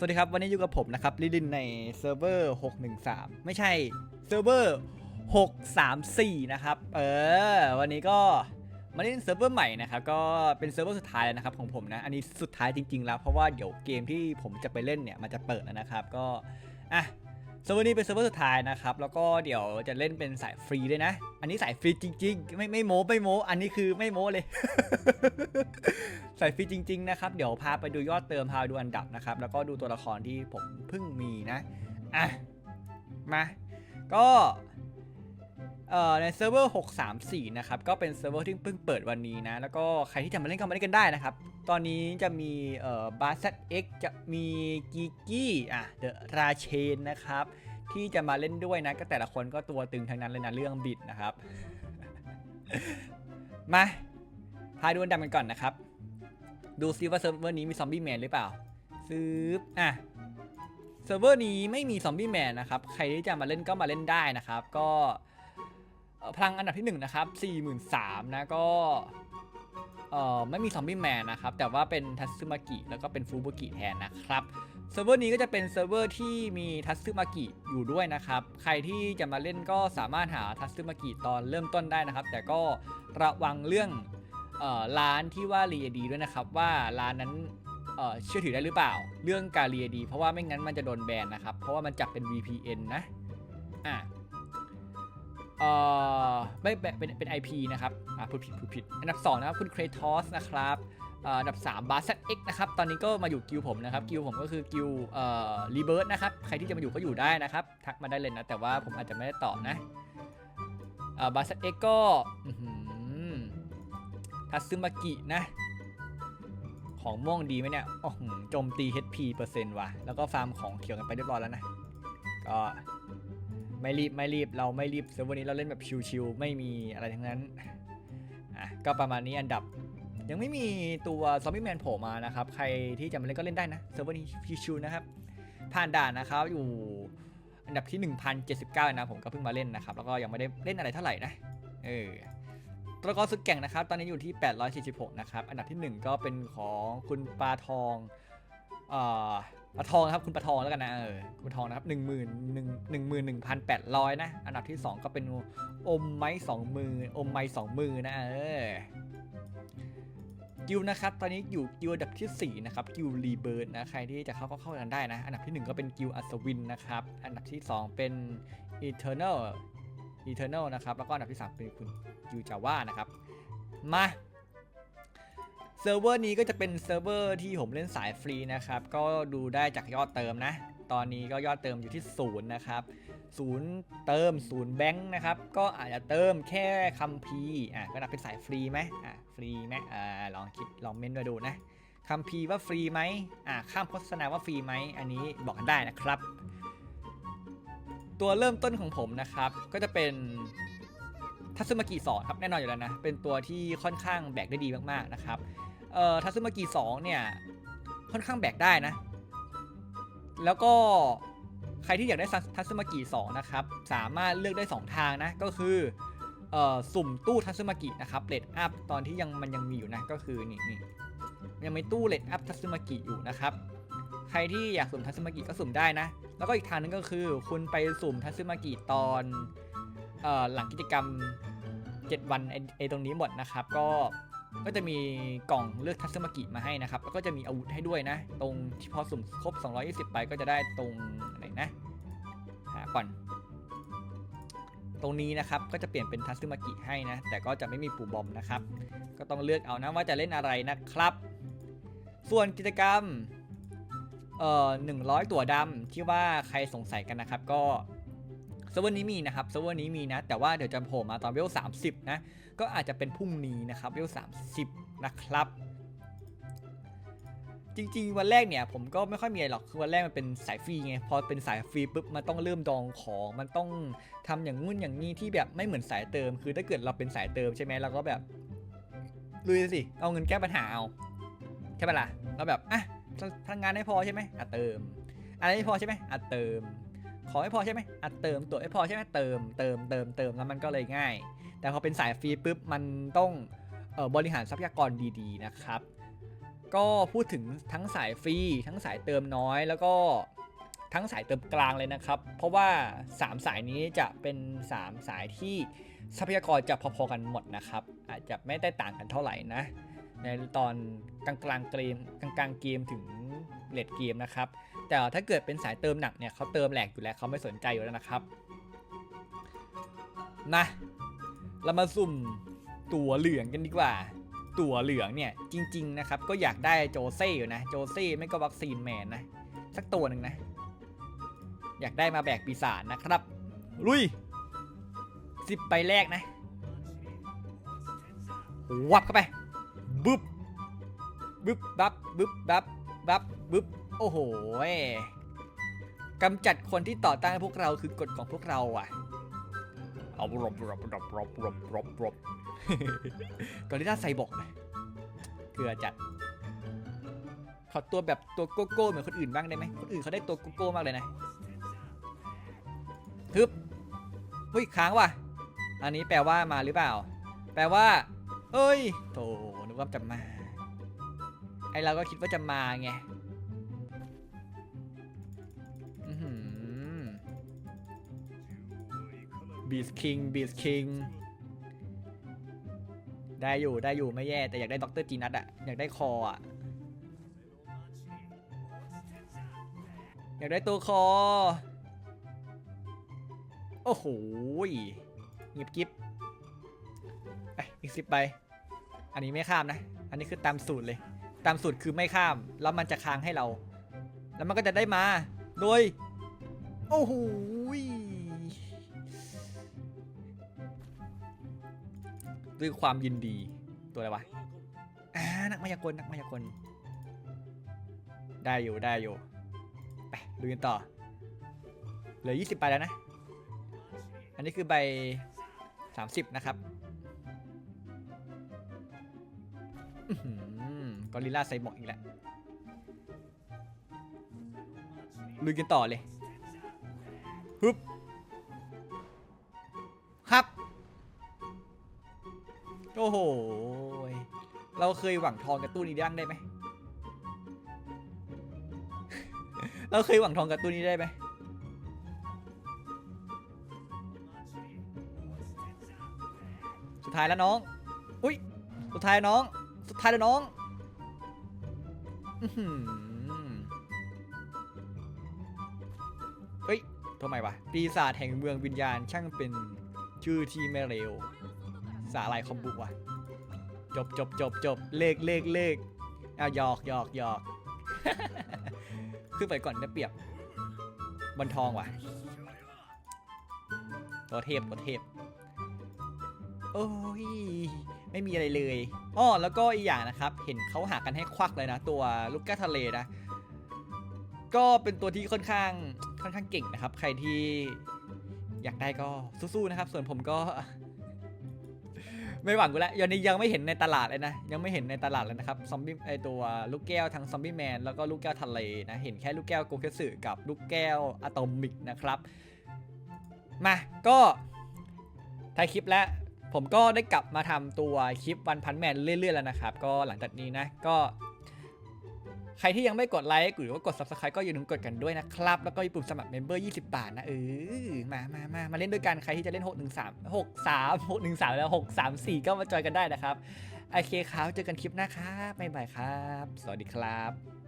สวัสดีครับ วันนี้อยู่กับผมนะครับลิลินในเซิร์ฟเวอร์613 ไม่ใช่เซิร์ฟเวอร์634 นะครับ เออ วันนี้ก็มาเล่นเซิร์ฟเวอร์ใหม่นะครับ ก็เป็นเซิร์ฟเวอร์สุดท้ายแล้วนะครับของผมนะ อันนี้สุดท้ายจริง ๆ แล้ว เพราะว่าเดี๋ยวเกมที่ผมจะไปเล่นเนี่ย มันจะเปิดแล้วนะครับ ก็ อะ เซิร์ฟเวอร์นี้เป็นเซิร์ฟเวอร์สุดท้ายนะครับ แล้วก็เดี๋ยวจะเล่นเป็นสายฟรีด้วยนะ อันนี้สายฟรีจริงๆ ไม่ไม่โม้ไม่โม้ อันนี้คือไม่โม้เลย สายฟรีจริง ๆ นะครับ เดี๋ยวพาไปดูยอดเติมพาดูอันดับนะครับ แล้วก็ดูตัวละครที่ผมเพิ่งมีนะ อะ มา ก็เอ่อในเซิร์ฟเวอร์ 634 นะครับ ก็เป็นเซิร์ฟเวอร์ที่เพิ่งเปิดวันนี้นะ แล้วก็ใครที่จะมาเล่นก็มาเล่นกันได้นะครับ ตอนนี้จะมีเอ่อบาร์เอ็กจะมีกีกี้อะเดอะราเชนนะครับ ที่จะมาเล่นด้วยนะก็แต่ละคนก็ตัวตึงทั้งนั้นเลยนะเรื่องบิดนะครับ มาพาดูอันดับกันก่อนนะครับ ดูซิว่าเซิร์ฟเวอร์นี้มีซอมบี้แมนหรือเปล่าซื้ออะเซิร์ฟเวอร์นี้ไม่มีซอมบี้แมนนะครับ ใครที่จะมาเล่นก็มาเล่นได้นะครับ ก็พลังอันดับที่1นะครับ43,000นะก็ เอ่อไม่มีซอมบี้แมนนะครับ แต่ว่าเป็นทัตสึมากิแล้วก็เป็นฟูบุกิแทนนะครับเซิร์ฟเวอร์นี้ก็จะเป็นเซิร์ฟเวอร์ที่มีทัตสึมากิอยู่ด้วยนะครับ ใครที่จะมาเล่นก็สามารถหาทัตสึมากิตอนเริ่มต้นได้นะครับ แต่ก็ระวังเรื่องร้านที่ว่าเรียดีด้วยนะครับ ว่าร้านนั้นเอ่อเชื่อถือได้หรือเปล่า เรื่องการเรียดี เพราะว่าไม่งั้นมันจะโดนแบนนะครับ เพราะว่ามันจับเป็น VPN นะอะ เอ่อไม่เป็นเป็น IP นะครับอะพูดผิดพูดผิด อันดับ 2 นะครับ คุณเครทอสนะครับอันดับ 3 บาร์ x นะครับ ตอนนี้ก็มาอยู่กิลผมนะครับ กิลผมก็คือกิลเอ่อรีเบิร์นะครับ ใครที่จะมาอยู่ก็อยู่ได้นะครับ ทักมาได้เลยนะ แต่ว่าผมอาจจะไม่ได้ตอบนะอ่อบาร์ x ก็อื้อหือทัซึมากินะ ของม่วงดีไหมเนี่ยโอ้โหโจมตี HP เปอร์เซ็นต์ว่ะ แล้วก็ฟาร์มของเขียวกันไปเรียบร้อยแล้วนะ ก็ ไม่รีบไม่รีบเราไม่รีบเซิร์ฟเวอร์นี้เราเล่นแบบชิวๆไม่มีอะไรทั้งนั้นอะก็ประมาณนี้อันดับ ยังไม่มีตัวซอมบี้แมนโผล่มานะครับ ใครที่จะมาเล่นก็เล่นได้นะเซิร์ฟเวอร์นี้ชิวๆนะครับ ผ่านด่านนะครับอยู่อันดับที่ 1079 นะผมก็เพิ่งมาเล่นนะครับ แล้วก็ยังไม่ได้เล่นอะไรเท่าไหร่นะเออตัวละครสุดแก่งนะครับ ตอนนี้อยู่ที่ 846 นะครับ อันดับที่ 1 ก็เป็นของคุณปลาทองเอ่อ ปลาทองครับคุณปลาทองแล้วกันนะเออคุณปลาทองนะครับ1 1 1 1 1,800นหนึ่งหนึ่งหมื่นหนึ่งพันแปดร้อยนะ อันดับที่2ก็เป็นอมไม้สองมืออมไม้สองมือนะเออกิลนะครับตอนนี้อยู่กิลอันดับที่ 4 นะครับกิลรีเบิร์ดนะใครที่จะเข้าก็เข้ากันได้นะ อันดับที่ 1 ก็เป็นกิลอัศวินนะครับ อันดับที่ 2 เป็น Eternal Eternal นะครับแล้วก็อันดับที่ 3 เป็นคุณยูจาว่านะครับ มา เซิร์ฟเวอร์นี้ก็จะเป็นเซิร์ฟเวอร์ที่ผมเล่นสายฟรีนะครับ ก็ดูได้จากยอดเติมนะ ตอนนี้ก็ยอดเติมอยู่ที่ศูนย์นะครับศูนย์เติมศูนย์แบงค์นะครับ ก็อาจจะเติมแค่คัมพีร์อะก็นับเป็นสายฟรีไหมอะฟรีไหมอ่าลองคิดลองเม้นดูนะคัมพีร์ว่าฟรีไหมอะข้ามโฆษณาว่าฟรีไหมอันนี้บอกกันได้นะครับ ตัวเริ่มต้นของผมนะครับ ก็จะเป็นทัตสึมากิ2ครับแน่นอนอยู่แล้วนะ เป็นตัวที่ค่อนข้างแบกได้ดีมากๆนะครับ เอ่อทัตสึมากิ2เนี่ย ค่อนข้างแบกได้นะ แล้วก็ใครที่อยากได้ทัตสึมากิ2นะครับ สามารถเลือกได้ 2 ทางนะ ก็คือเอ่อสุ่มตู้ทัตสึมากินะครับเลดอัพตอนที่ยังมันยังมีอยู่นะ ก็คือนี่นี่ยังมีตู้เลดอัพทัตสึมากิอยู่นะครับใครที่อยากสุ่มทัตสึมากิก็สุ่มได้นะ แล้วก็อีกทางหนึงก็คือ คุณไปสุ่มทัตสึมากิตอนออหลังกิจกรรม 7 วันไอ้ไอตรงนี้หมดนะครับ ก็ ก็จะมีกล่องเลือกทัตสึมากิมาให้นะครับ แล้วก็จะมีอาวุธให้ด้วยนะ ตรงที่พอสุ่มครบ 220 ไปก็จะได้ตรงไหนนะ หาก่อน ตรงนี้นะครับก็จะเปลี่ยนเป็นทัตสึมากิให้นะ แต่ก็จะไม่มีปูบอมนะครับ ก็ต้องเลือกเอานะว่าจะเล่นอะไรนะครับ ส่วนกิจกรรมเอ่อหนึ่งร้อยตัวดำที่ว่าใครสงสัยกันนะครับ ก็ เซิร์ฟเวอร์นี้มีนะครับเซิร์ฟเวอร์นี้มีนะ แต่ว่าเดี๋ยวจะโผล่มาตอนเวล30 นะ ก็อาจจะเป็นพรุ่งนี้นะครับเวล30 นะครับ จริงๆ วันแรกเนี่ยผมก็ไม่ค่อยมีอะไรหรอก คือวันแรกมันเป็นสายฟรีไง พอเป็นสายฟรีปุ๊บมันต้องเริ่มดองของ มันต้องทำอย่างงู้นอย่างนี้ที่แบบไม่เหมือนสายเติม คือถ้าเกิดเราเป็นสายเติมใช่ไหมเราก็แบบลุยสิ เอาเงินแก้ปัญหาเอาใช่ปะล่ะเราแบบอะทำงานไม่พอใช่ไหมอะเติมอะไรไม่พอใช่ไหมอะเติม ของไม่พอใช่ไหมอะเติมตัวไม่พอใช่ไหมเติมเติมเติมเติมแล้วมันก็เลยง่าย แต่พอเป็นสายฟรีปุ๊บมันต้องออบริหารทรัพยากรดีๆนะครับ ก็พูดถึงทั้งสายฟรีทั้งสายเติมน้อยแล้วก็ทั้งสายเติมกลางเลยนะครับ เพราะว่า 3 สายนี้จะเป็น 3 สายที่ทรัพยากรจะพอๆกันหมดนะครับ อาจจะไม่ได้ต่างกันเท่าไหร่นะ ในตอนกลางกลางๆเกมกลางกลางๆเกมถึงเลดเกมนะครับ แต่ถ้าเกิดเป็นสายเติมหนักเนี่ยเขาเติมแหลกอยู่แล้วเขาไม่สนใจอยู่แล้วนะครับมาเรามาสุ่มตัวเหลืองกันดีกว่า ตัวเหลืองเนี่ยจริง ๆ นะครับ ก็อยากได้โจเซ่อยู่นะโจเซ่ไม่ก็วัคซีนแมนนะสักตัวหนึ่งนะ อยากได้มาแบกปีศาจนะครับ ลุยสิบใบแรกนะวับเข้าไปบึ๊บบึ๊บบับบึ๊บบับบับบึ๊บ โอ้โหยกำจัดคนที่ต่อต้านพวกเราคือกฎของพวกเราอะ เอารบรบรบรบรบรบรบก่อนที่ท่าใส่บอกนะเกลือจัด ขอตัวแบบตัวโกโก้เหมือนคนอื่นบ้างได้ไหมคนอื่นเขาได้ตัวโกโก้มากเลยนะฮึบเฮ้ยค้างว่ะ อันนี้แปลว่ามาหรือเปล่า แปลว่า เอ้ย โถนึกว่าจะมา ไอเราก็คิดว่าจะมาไง บีสคิงบีสคิงได้อยู่ได้อยู่ไม่แย่แต่อยากได้ด็อกเตอร์จีนัทอะอยากได้คออะอยากได้ตัวคอ โอ้โหเงียบกิ๊บไปอีกสิบใบอันนี้ไม่ข้ามนะ อันนี้คือตามสูตรเลย ตามสูตรคือไม่ข้าม แล้วมันจะค้างให้เรา แล้วมันก็จะได้มา โดย โอ้โห ด้วยความยินดีตัวอะไรวะอ่านักมายากลนักมายากลได้อยู่ได้อยู่ไปดูกันต่อเหลือ 20 ใบแล้วนะ อันนี้คือใบ 30 นะครับกอริลลาใส่หมอกอีกแล้วลุยกันต่อเลยฮึบ โอ้โห เราเคยหวังทองกับตู้นี้ดังได้ไหม เราเคยหวังทองกับตู้นี้ได้ไหมสุดท้ายแล้วน้อง อุ้ย สุดท้ายน้อง สุดท้ายแล้วน้องอื้อหือเฮ้ยทำไมวะ ปีศาจแห่งเมืองวิญญาณช่างเป็นชื่อที่ไม่เร็ว สาลายคอมบุวะจบจบจบจบเลขเลขเลขอ้าวหยอกหยอกหยอกขึ้นไปก่อนได้เปรียบบนทองว่ะตัวเทพตัวเทพ โอ้ย ไม่มีอะไรเลยอ้อแล้วก็อีกอย่างนะครับ เห็นเขาหากันให้ควักเลยนะ ตัวลูกแก้ทะเลนะ ก็เป็นตัวที่ค่อนข้างค่อนข้างเก่งนะครับ ใครที่อยากได้ก็สู้ๆนะครับ ส่วนผมก็ ไม่หวังกูแล้วยังนี้ยังไม่เห็นในตลาดเลยนะ ยังไม่เห็นในตลาดเลยนะครับซอมบี้ไอตัวลูกแก้วทั้งซอมบี้แมนแล้วก็ลูกแก้วทะเลนะ เห็นแค่ลูกแก้วโกเคสึกับลูกแก้วอะตอมิกนะครับ มาก็ท้ายคลิปแล้วผมก็ได้กลับมาทำตัวคลิปวันพันแมนเรื่อยๆแล้วนะครับ ก็หลังจากนี้นะก็ ใครที่ยังไม่กดไลค์หรือว่ากด subscribe ก็อย่าลืมกดกันด้วยนะครับ แล้วก็มีปุ่มสมัครเมมเบอร์20 บาทนะเออมามามามาเล่นด้วยกันใครที่จะเล่น 6 1 3 6 3 6 1 3 แล้ว 6 3 4 ก็มาจอยกันได้นะครับ โอเคครับเจอกันคลิปหน้าครับบ๊ายบายครับ สวัสดีครับ